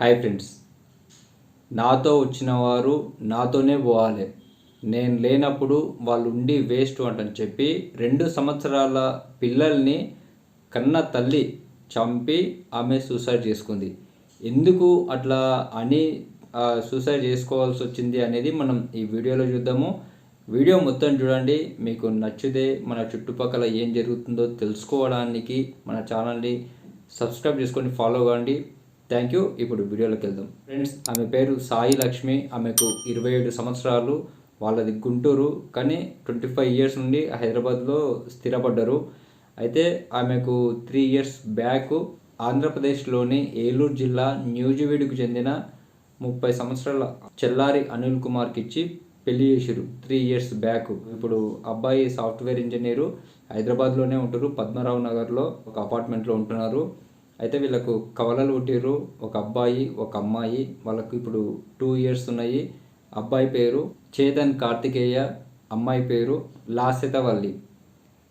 Hi friends. నాతో వచ్చిన వారు నాతోనే పోవాలి. నేను లేనప్పుడు వాళ్ళు ఉండి వేస్ట్ అంటని చెప్పి రెండు సంవత్సరాల పిల్లల్ని కన్న తల్లి చంపి ఆమె సూసైడ్ చేసుకుంది. ఎందుకు అట్లా అని సూసైడ్ చేసుకోవాల్సి వచ్చింది అనేది మనం ఈ వీడియోలో చూద్దాము. వీడియో మొత్తం చూడండి. మీకు నచ్చితే మన చుట్టుపక్కల ఏం జరుగుతుందో తెలుసుకోవడానికి మన ఛానల్ని సబ్స్క్రైబ్ చేసుకొని ఫాలో కావండి థ్యాంక్ యూ ఇప్పుడు వీడియోలోకి వెళ్దాం. ఫ్రెండ్స్ ఆమె పేరు సాయి లక్ష్మి. ఆమెకు ఇరవై ఏడు సంవత్సరాలు. వాళ్ళది గుంటూరు. కానీ ట్వంటీ ఫైవ్ ఇయర్స్ నుండి హైదరాబాద్లో స్థిరపడ్డారు. అయితే ఆమెకు త్రీ ఇయర్స్ బ్యాక్ ఆంధ్రప్రదేశ్లోని ఏలూరు జిల్లా న్యూజివీడుకు చెందిన ముప్పై సంవత్సరాల చెల్లారి అనిల్ కుమార్కి ఇచ్చి పెళ్ళి చేసిరు త్రీ ఇయర్స్ బ్యాక్ ఇప్పుడు అబ్బాయి సాఫ్ట్వేర్ ఇంజనీరు. హైదరాబాద్లోనే ఉంటారు. పద్మరావు నగర్లో ఒక అపార్ట్మెంట్లో ఉంటున్నారు. అయితే వీళ్ళకు కవలలు పుట్టిర్రు ఒక అబ్బాయి ఒక అమ్మాయి. వాళ్ళకు ఇప్పుడు టూ ఇయర్స్ ఉన్నాయి. అబ్బాయి పేరు చేతన్ కార్తికేయ అమ్మాయి పేరు లాసితవల్లి.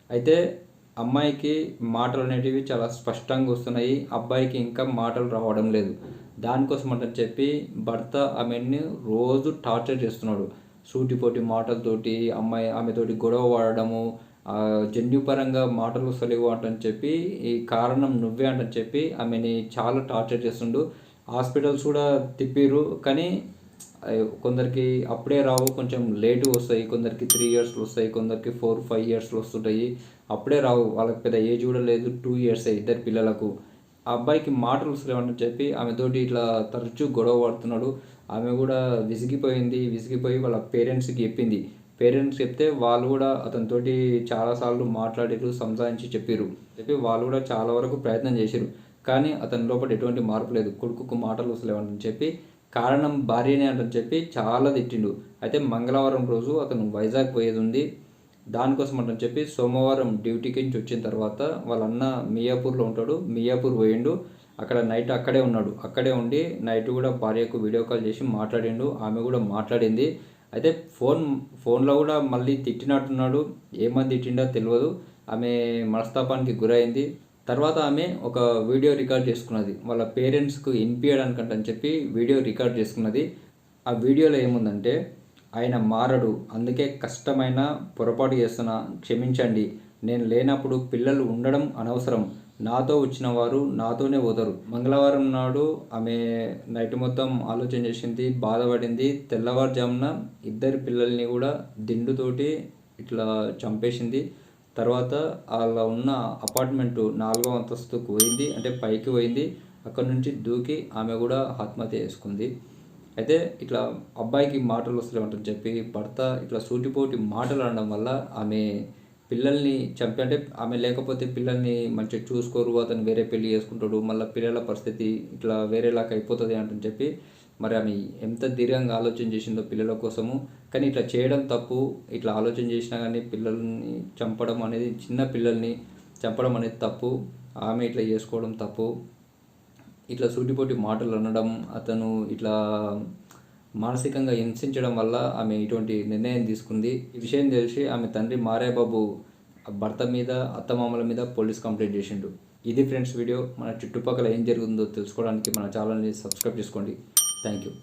అయితే అమ్మాయికి మాటలు అనేటివి చాలా స్పష్టంగా వస్తున్నాయి. అబ్బాయికి ఇంకా మాటలు రావడం లేదు. దానికోసం అంటే చెప్పి భర్త ఆమెని రోజు టార్చర్ చేస్తున్నాడు. సూటిపోటి మాటలతోటి అమ్మాయి ఆమెతోటి గొడవ వాడడము జన్యుపరంగా మాటలు వస్తలేవు అంటని చెప్పి ఈ కారణం నువ్వే అంటని చెప్పి ఆమెని చాలా టార్చర్ చేస్తుండు. హాస్పిటల్స్ కూడా తిప్పిరు కానీ కొందరికి అప్పుడే రావు కొంచెం లేటు వస్తాయి కొందరికి త్రీ ఇయర్స్లో వస్తాయి కొందరికి ఫోర్ ఫైవ్ ఇయర్స్లో వస్తుంటాయి. అప్పుడే రావు వాళ్ళకి పెద్ద ఏజ్ కూడా లేదు టూ ఇయర్స్ ఇద్దరు పిల్లలకు. ఆ అబ్బాయికి మాటలు వస్తలేవని చెప్పి ఆమెతోటి ఇట్లా తరచూ గొడవ పడుతున్నాడు. ఆమె కూడా విసిగిపోయింది విసిగిపోయి వాళ్ళ పేరెంట్స్కి చెప్పింది. పేరెంట్స్ చెప్తే వాళ్ళు కూడా అతనితోటి చాలాసార్లు మాట్లాడారు సంసారించి చెప్పారు చెప్పి వాళ్ళు కూడా చాలా వరకు ప్రయత్నం చేశారు కానీ అతని లోపల ఎటువంటి మార్పు లేదు. కొడుకుకు మాటలు వస్తలేవని చెప్పి కారణం భార్యనే అంటని చెప్పి చాలా తిట్టిండు. అయితే మంగళవారం రోజు అతను వైజాగ్ పోయేది ఉంది. దానికోసం అంటని చెప్పి సోమవారం డ్యూటీకి నుంచి వచ్చిన తర్వాత వాళ్ళ అన్న మియాపూర్లో ఉంటాడు. మియాపూర్ పోయిండు. అక్కడ నైట్ అక్కడే ఉన్నాడు. అక్కడే ఉండి నైట్ కూడా భార్యకు వీడియో కాల్ చేసి మాట్లాడిండు. ఆమె కూడా మాట్లాడింది. అయితే ఫోన్ ఫోన్లో కూడా మళ్ళీ తిట్టినట్టున్నాడు. ఏమని తిట్టిండో తెలియదు ఆమె మనస్తాపానికి గురైంది. తర్వాత ఆమె ఒక వీడియో రికార్డ్ చేసుకున్నది. వాళ్ళ పేరెంట్స్కు వినిపించడానికంట అని చెప్పి వీడియో రికార్డ్ చేసుకున్నది. ఆ వీడియోలో ఏముందంటే ఆయన మారడు. అందుకే కష్టమైన పొరపాటు చేస్తున్నా. క్షమించండి. నేను లేనప్పుడు పిల్లలు ఉండడం అనవసరం. నాతో వచ్చిన వారు నాతోనే పోతారు. మంగళవారం నాడు ఆమె నైట్ మొత్తం ఆలోచన చేసింది బాధపడింది. తెల్లవారుజామున ఇద్దరు పిల్లల్ని కూడా దిండుతోటి ఇట్లా చంపేసింది. తర్వాత వాళ్ళ ఉన్న అపార్ట్మెంటు నాలుగో అంతస్తుకు పోయింది. అంటే పైకి పోయింది. అక్కడ నుంచి దూకి ఆమె కూడా ఆత్మహత్య చేసుకుంది. అయితే ఇట్లా అబ్బాయికి మాటలు వస్తలేమంటని చెప్పి భర్త ఇట్లా సూటిపోటి మాటలు అనడం వల్ల ఆమె పిల్లల్ని చంపి అంటే ఆమె లేకపోతే పిల్లల్ని మంచిగా చూసుకోరు అతను వేరే పెళ్ళి చేసుకుంటాడు మళ్ళీ పిల్లల పరిస్థితి ఇట్లా వేరేలాగా అయిపోతుంది అంటని చెప్పి మరి ఆమె ఎంత దీర్ఘంగా ఆలోచన చేసిందో పిల్లల కోసము. కానీ ఇట్లా చేయడం తప్పు ఇట్లా ఆలోచన చేసినా కానీ పిల్లల్ని చంపడం అనేది చిన్న పిల్లల్ని చంపడం అనేది తప్పు ఆమె ఇట్లా చేసుకోవడం తప్పు. ఇట్లా సూటిపోటి మాటలు అనడం అతను ఇట్లా మానసికంగా హింసించడం వల్ల ఆమె ఇటువంటి నిర్ణయం తీసుకుంది. ఈ విషయం తెలిసి ఆమె తండ్రి మారేబాబు భర్త మీద అత్తమామల మీద పోలీస్ కంప్లైంట్ చేసిండు. ఇది ఫ్రెండ్స్ వీడియో. మన చుట్టుపక్కల ఏం జరుగుతుందో తెలుసుకోవడానికి మన ఛానల్ని సబ్స్క్రైబ్ చేసుకోండి. Thank you